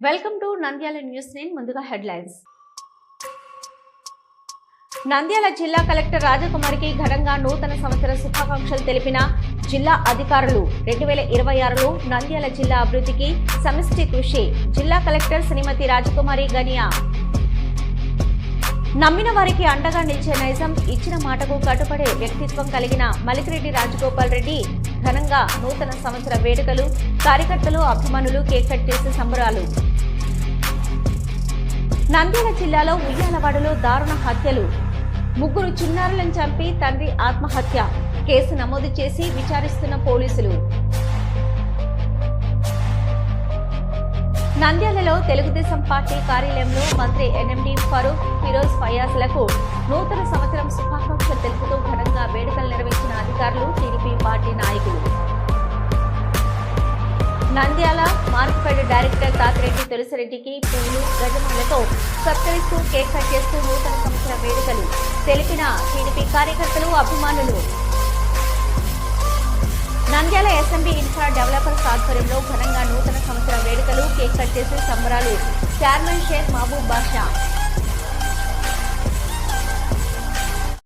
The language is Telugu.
వెల్కమ్ టు నంద్యాల న్యూస్ నేను ముందుగా హెడ్లైన్స్ నంద్యాల జిల్లా కలెక్టర్ రాజకుమారికి ఘనంగా నూతన సంవత్సర శుభాకాంక్షలు తెలిపిన జిల్లా అధికారులు. రెండు వేల ఇరవై ఆరులో నంద్యాల జిల్లా అభివృద్ధికి సమిష్టి కృషి. జిల్లా కలెక్టర్ శ్రీమతి రాజకుమారి గనియా. నమ్మిన వారికి అండగా నిలిచే నైజం ఇచ్చిన మాటకు కట్టుబడే వ్యక్తిత్వం కలిగిన మలికిరెడ్డి రాజగోపాల్ రెడ్డి ఘనంగా నూతన సంవత్సర వేడుకలు కార్యకర్తలు అభిమానులు కేక్ కట్ చేసే సంబరాలు. నంద్యాల జిల్లాలో ఉయ్యాలవాడలో దారుణ హత్యలు. ముగ్గురు చిన్నారులను చంపి తండ్రి ఆత్మహత్య. కేసు నమోదు చేసి విచారిస్తున్న పోలీసులు. నంద్యాలలో తెలుగుదేశం పార్టీ కార్యాలయంలో మంత్రి ఎన్ఎండి ఫరూక్ ఫిరోజ్ ఫయాజ్లకు నూతన సంవత్సరం శుభాకాంక్షలు తెలుపుతూ ఘనంగా వేడుకలు నిర్వహించిన అధికారులు పార్టీ నాయకులు. నంద్యాల మార్క్ఫెడ్ డైరెక్టర్ తాతిరెడ్డి తులసిరెడ్డికి పూలు గజమాలతో సత్కరిస్తూ కేక్ కట్ చేస్తూ నూతన సంవత్సర వేడుకలు. తెలిపిన టీడీపీ కార్యకర్తలు అభిమానులు. నంద్యాల ఎస్ఎంబీ ఇన్ఫ్రా డెవలపర్స్ ఆధ్వర్యంలో ఘనంగా నూతన సంవత్సర వేడుకలు కేక్ కట్ చేసే సంబరాలు. చైర్మన్ షేక్ మహబూబ్ బాషా